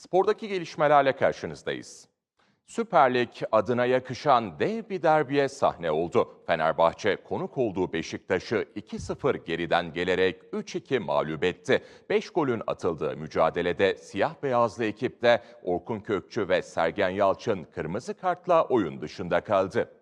Spordaki gelişmelerle karşınızdayız. Süper Lig adına yakışan dev bir derbiye sahne oldu. Fenerbahçe konuk olduğu Beşiktaş'ı 2-0 geriden gelerek 3-2 mağlup etti. 5 golün atıldığı mücadelede siyah beyazlı ekipte Orkun Kökçü ve Sergen Yalçın kırmızı kartla oyun dışında kaldı.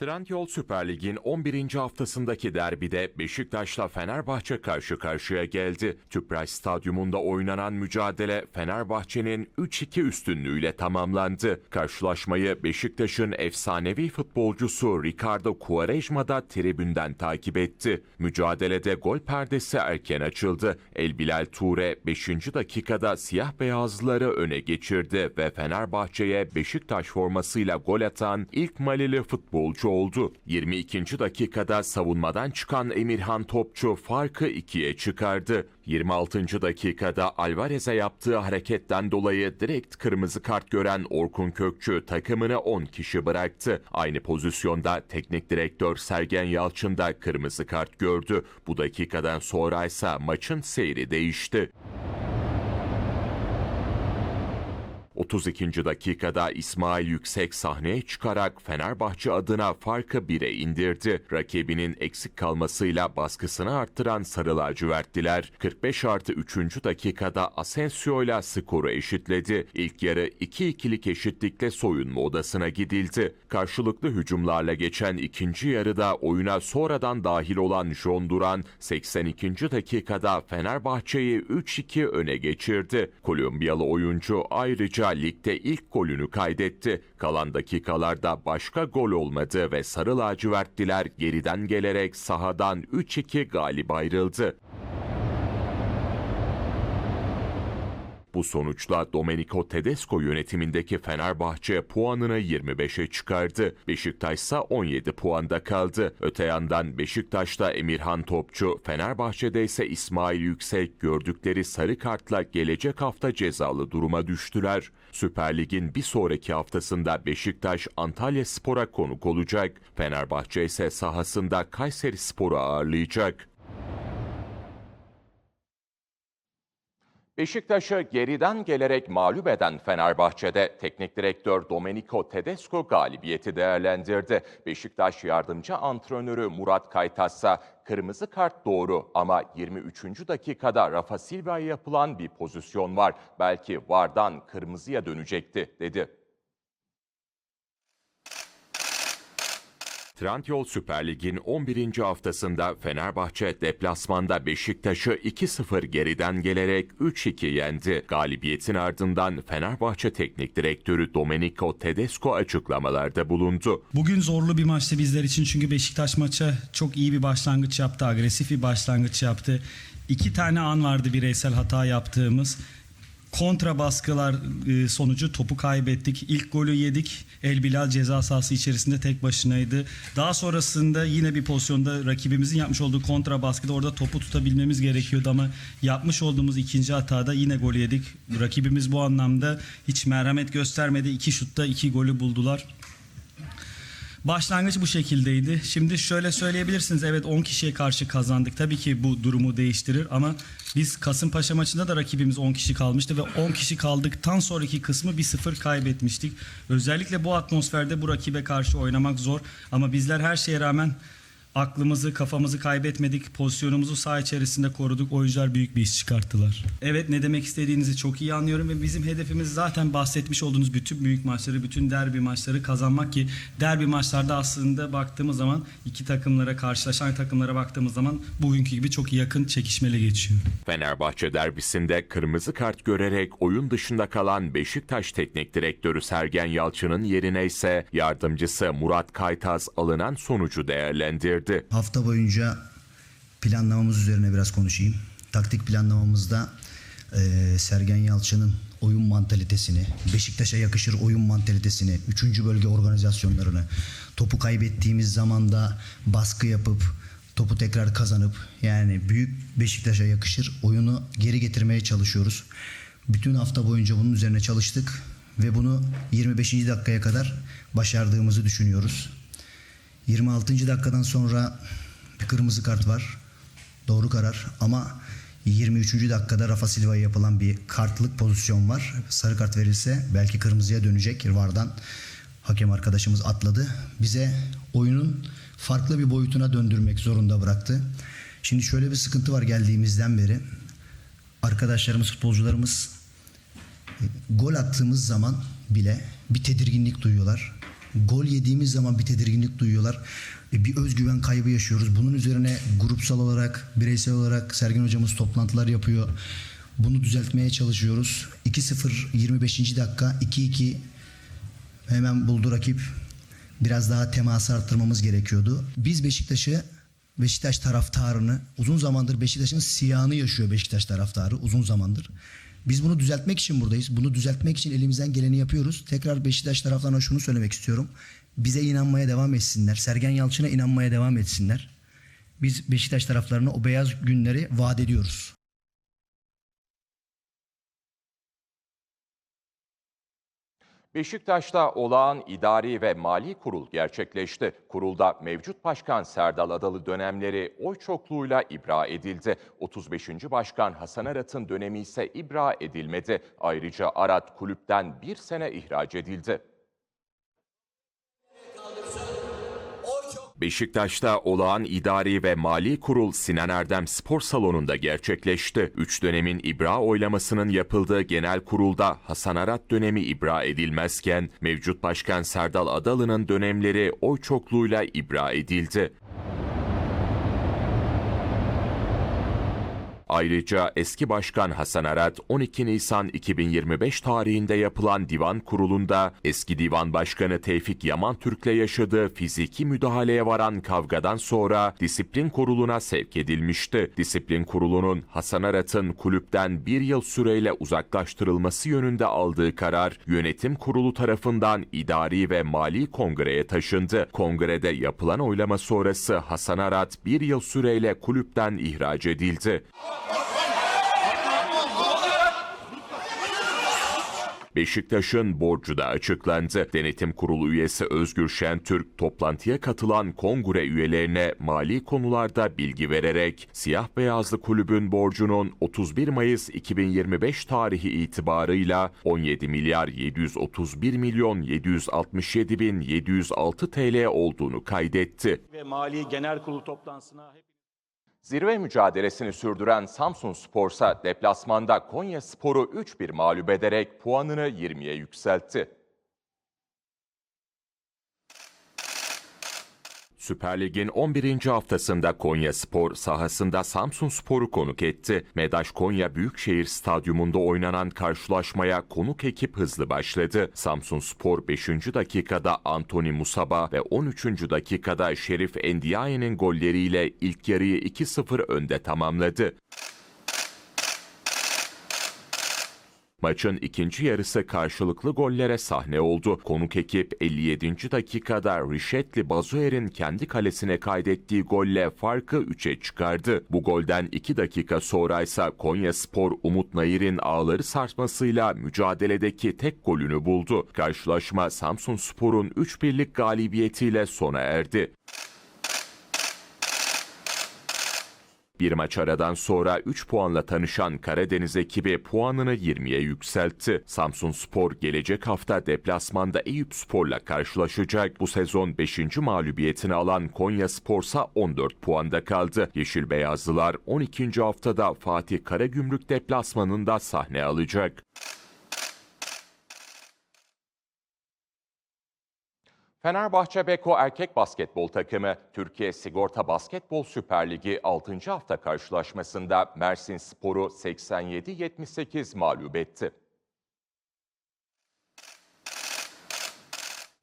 Trendyol Süper Lig'in 11. haftasındaki derbide Beşiktaş'la Fenerbahçe karşı karşıya geldi. Tüpraş Stadyumunda oynanan mücadele Fenerbahçe'nin 3-2 üstünlüğüyle tamamlandı. Karşılaşmayı Beşiktaş'ın efsanevi futbolcusu Ricardo Quaresma da tribünden takip etti. Mücadelede gol perdesi erken açıldı. El Bilal Ture 5. dakikada siyah beyazlıları öne geçirdi ve Fenerbahçe'ye Beşiktaş formasıyla gol atan ilk Malili futbolcu oldu. 22. dakikada savunmadan çıkan Emirhan Topçu farkı ikiye çıkardı. 26. dakikada Alvarez'e yaptığı hareketten dolayı direkt kırmızı kart gören Orkun Kökçü takımını 10 kişi bıraktı. Aynı pozisyonda teknik direktör Sergen Yalçın da kırmızı kart gördü. Bu dakikadan sonra ise maçın seyri değişti. 32. dakikada İsmail Yüksek sahneye çıkarak Fenerbahçe adına farkı 1'e indirdi. Rakibinin eksik kalmasıyla baskısını arttıran Sarı lacivertliler 45 artı 3. dakikada Asensio ile skoru eşitledi. İlk yarı 2-2'lik eşitlikle soyunma odasına gidildi. Karşılıklı hücumlarla geçen ikinci yarıda oyuna sonradan dahil olan John Duran 82. dakikada Fenerbahçe'yi 3-2 öne geçirdi. Kolombiyalı oyuncu ayrıca ligde ilk golünü kaydetti. Kalan dakikalarda başka gol olmadı ve Sarı lacivertliler geriden gelerek sahadan 3-2 galip ayrıldı. Bu sonuçla Domenico Tedesco yönetimindeki Fenerbahçe puanını 25'e çıkardı. Beşiktaş ise 17 puanda kaldı. Öte yandan Beşiktaş'ta Emirhan Topçu, Fenerbahçe'de ise İsmail Yüksek gördükleri sarı kartla gelecek hafta cezalı duruma düştüler. Süper Lig'in bir sonraki haftasında Beşiktaş Antalya Spor'a konuk olacak. Fenerbahçe ise sahasında Kayseri Spor'u ağırlayacak. Beşiktaş'ı geriden gelerek mağlup eden Fenerbahçe'de teknik direktör Domenico Tedesco galibiyeti değerlendirdi. Beşiktaş yardımcı antrenörü Murat Kaytas'a kırmızı kart doğru ama 23. dakikada Rafa Silva'ya yapılan bir pozisyon var. Belki VAR'dan kırmızıya dönecekti dedi. Trendyol Süper Lig'in 11. haftasında Fenerbahçe deplasmanda Beşiktaş'ı 2-0 geriden gelerek 3-2 yendi. Galibiyetin ardından Fenerbahçe Teknik Direktörü Domenico Tedesco açıklamalarda bulundu. Bugün zorlu bir maçtı bizler için çünkü Beşiktaş maça çok iyi bir başlangıç yaptı, agresif bir başlangıç yaptı. İki tane an vardı bireysel hata yaptığımız. Kontra baskılar e, sonucu topu kaybettik. İlk golü yedik. El Bilal ceza sahası içerisinde tek başınaydı. Daha sonrasında yine bir pozisyonda rakibimizin yapmış olduğu kontra baskıda orada topu tutabilmemiz gerekiyordu ama yapmış olduğumuz ikinci hatada yine gol yedik. Rakibimiz bu anlamda hiç merhamet göstermedi. İki şutta iki golü buldular. Başlangıç bu şekildeydi. Şimdi şöyle söyleyebilirsiniz. Evet 10 kişiye karşı kazandık. Tabii ki bu durumu değiştirir ama biz Kasımpaşa maçında da rakibimiz 10 kişi kalmıştı ve 10 kişi kaldıktan sonraki kısmı 1-0 kaybetmiştik. Özellikle bu atmosferde bu rakibe karşı oynamak zor ama bizler her şeye rağmen aklımızı, kafamızı kaybetmedik. Pozisyonumuzu saha içerisinde koruduk. Oyuncular büyük bir iş çıkarttılar. Evet ne demek istediğinizi çok iyi anlıyorum ve bizim hedefimiz zaten bahsetmiş olduğunuz bütün büyük maçları, bütün derbi maçları kazanmak ki derbi maçlarda aslında baktığımız zaman iki takımlara, karşılaşan takımlara baktığımız zaman bugünkü gibi çok yakın çekişmeli geçiyor. Fenerbahçe derbisinde kırmızı kart görerek oyun dışında kalan Beşiktaş Teknik Direktörü Sergen Yalçın'ın yerine ise yardımcısı Murat Kaytaz alınan sonucu değerlendirdi. Hafta boyunca planlamamız üzerine biraz konuşayım. Taktik planlamamızda eee, Sergen Yalçın'ın oyun mantalitesini, Beşiktaş'a yakışır oyun mantalitesini, 3. bölge organizasyonlarını, topu kaybettiğimiz zaman da baskı yapıp topu tekrar kazanıp yani büyük Beşiktaş'a yakışır oyunu geri getirmeye çalışıyoruz. Bütün hafta boyunca bunun üzerine çalıştık ve bunu 25. dakikaya kadar başardığımızı düşünüyoruz. 26. dakikadan sonra bir kırmızı kart var. Doğru karar ama 23. dakikada Rafa Silva'ya yapılan bir kartlık pozisyon var. Sarı kart verilse belki kırmızıya dönecek. Vardan hakem arkadaşımız atladı. Bize oyunun farklı bir boyutuna döndürmek zorunda bıraktı. Şimdi şöyle bir sıkıntı var geldiğimizden beri. Arkadaşlarımız, futbolcularımız gol attığımız zaman bile bir tedirginlik duyuyorlar. Gol yediğimiz zaman bir tedirginlik duyuyorlar. E, Bir özgüven kaybı yaşıyoruz. Bunun üzerine grupsal olarak, bireysel olarak Sergen hocamız toplantılar yapıyor. Bunu düzeltmeye çalışıyoruz. 2-0 25. dakika 2-2 hemen buldu rakip. Biraz daha teması arttırmamız gerekiyordu. Biz Beşiktaş'ı Beşiktaş taraftarını uzun zamandır Beşiktaş'ın siyahını yaşıyor Beşiktaş taraftarı uzun zamandır. Biz bunu düzeltmek için buradayız. Bunu düzeltmek için elimizden geleni yapıyoruz. Tekrar Beşiktaş taraftarına şunu söylemek istiyorum. Bize inanmaya devam etsinler. Sergen Yalçın'a inanmaya devam etsinler. Biz Beşiktaş taraflarına o beyaz günleri vaat ediyoruz. Beşiktaş'ta olağan idari ve mali kurul gerçekleşti. Kurulda mevcut başkan Serdal Adalı dönemleri oy çokluğuyla ibra edildi. 35. Başkan Hasan Arat'ın dönemi ise ibra edilmedi. Ayrıca Arat kulüpten bir sene ihraç edildi. Beşiktaş'ta olağan idari ve mali kurul Sinan Erdem Spor Salonu'nda gerçekleşti. Üç dönemin ibra oylamasının yapıldığı genel kurulda Hasan Arat dönemi ibra edilmezken mevcut başkan Serdal Adalı'nın dönemleri oy çokluğuyla ibra edildi. Ayrıca eski başkan Hasan Arat 12 Nisan 2025 tarihinde yapılan divan kurulunda eski divan başkanı Tevfik Yaman Türk'le yaşadığı fiziki müdahaleye varan kavgadan sonra disiplin kuruluna sevk edilmişti. Disiplin kurulunun Hasan Arat'ın kulüpten bir yıl süreyle uzaklaştırılması yönünde aldığı karar yönetim kurulu tarafından idari ve mali kongreye taşındı. Kongrede yapılan oylama sonrası Hasan Arat bir yıl süreyle kulüpten ihraç edildi. Beşiktaş'ın borcu da açıklandı. Denetim Kurulu üyesi Özgür Şentürk toplantıya katılan kongre üyelerine mali konularda bilgi vererek siyah beyazlı kulübün borcunun 31 Mayıs 2025 tarihi itibarıyla 17 milyar 731 milyon 767 bin 706 TL olduğunu kaydetti. ve Mali Genel Kurulu toplantısına Zirve mücadelesini sürdüren Samsun Spor'sa deplasmanda Konya Spor'u 3-1 mağlup ederek puanını 20'ye yükseltti. Süper Lig'in 11. haftasında Konya Spor sahasında Samsun Spor'u konuk etti. Medaş Konya Büyükşehir Stadyumunda oynanan karşılaşmaya konuk ekip hızlı başladı. Samsun Spor 5. dakikada Antoni Musaba ve 13. dakikada Şerif Endiaye'nin golleriyle ilk yarıyı 2-0 önde tamamladı. Maçın ikinci yarısı karşılıklı gollere sahne oldu. Konuk ekip 57. dakikada Rişetli Bazuer'in kendi kalesine kaydettiği golle farkı 3'e çıkardı. Bu golden 2 dakika sonra ise Konya Spor Umut Nayir'in ağları sarsmasıyla mücadeledeki tek golünü buldu. Karşılaşma Samsun Spor'un 3-1'lik galibiyetiyle sona erdi. Bir maç aradan sonra 3 puanla tanışan Karadeniz ekibi puanını 20'ye yükseltti. Samsun Spor gelecek hafta deplasmanda Eyüp Spor'la karşılaşacak. Bu sezon 5. mağlubiyetini alan Konya Spor'sa 14 puanda kaldı. Yeşil Beyazlılar 12. haftada Fatih Karagümrük deplasmanında sahne alacak. Fenerbahçe Beko erkek basketbol takımı Türkiye Sigorta Basketbol Süper Ligi 6. hafta karşılaşmasında Mersin Spor'u 87-78 mağlup etti.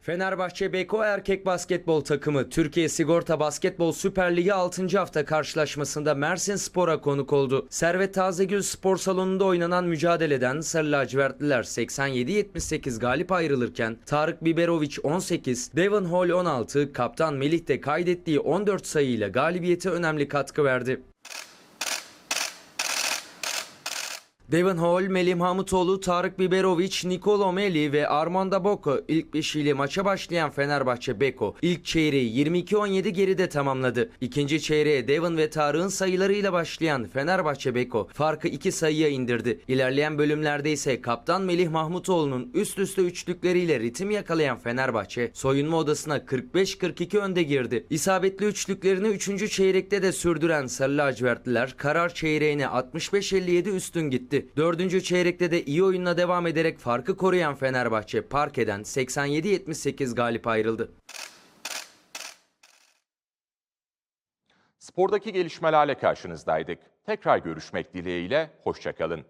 Fenerbahçe Beko erkek basketbol takımı Türkiye Sigorta Basketbol Süper Ligi 6. hafta karşılaşmasında Mersin Spor'a konuk oldu. Servet Tazegül Spor Salonu'nda oynanan mücadeleden Sarı Lacivertliler 87-78 galip ayrılırken Tarık Biberoviç 18, Devon Hall 16, Kaptan Melih de kaydettiği 14 sayıyla galibiyete önemli katkı verdi. Devon Hall, Melih Mahmutoğlu, Tarık Biberovic, Nikolo Meli ve Armando Boko ilk beşiyle maça başlayan Fenerbahçe Beko ilk çeyreği 22-17 geride tamamladı. İkinci çeyreğe Devon ve Tarık'ın sayılarıyla başlayan Fenerbahçe Beko farkı iki sayıya indirdi. İlerleyen bölümlerde ise kaptan Melih Mahmutoğlu'nun üst üste üçlükleriyle ritim yakalayan Fenerbahçe soyunma odasına 45-42 önde girdi. İsabetli üçlüklerini 3. çeyrekte de sürdüren Sarı lacivertliler karar çeyreğine 65-57 üstün gitti. 4. çeyrekte de iyi oyunla devam ederek farkı koruyan Fenerbahçe parkeden 87-78 galip ayrıldı. Spordaki gelişmelerle karşınızdaydık. Tekrar görüşmek dileğiyle, hoşçakalın.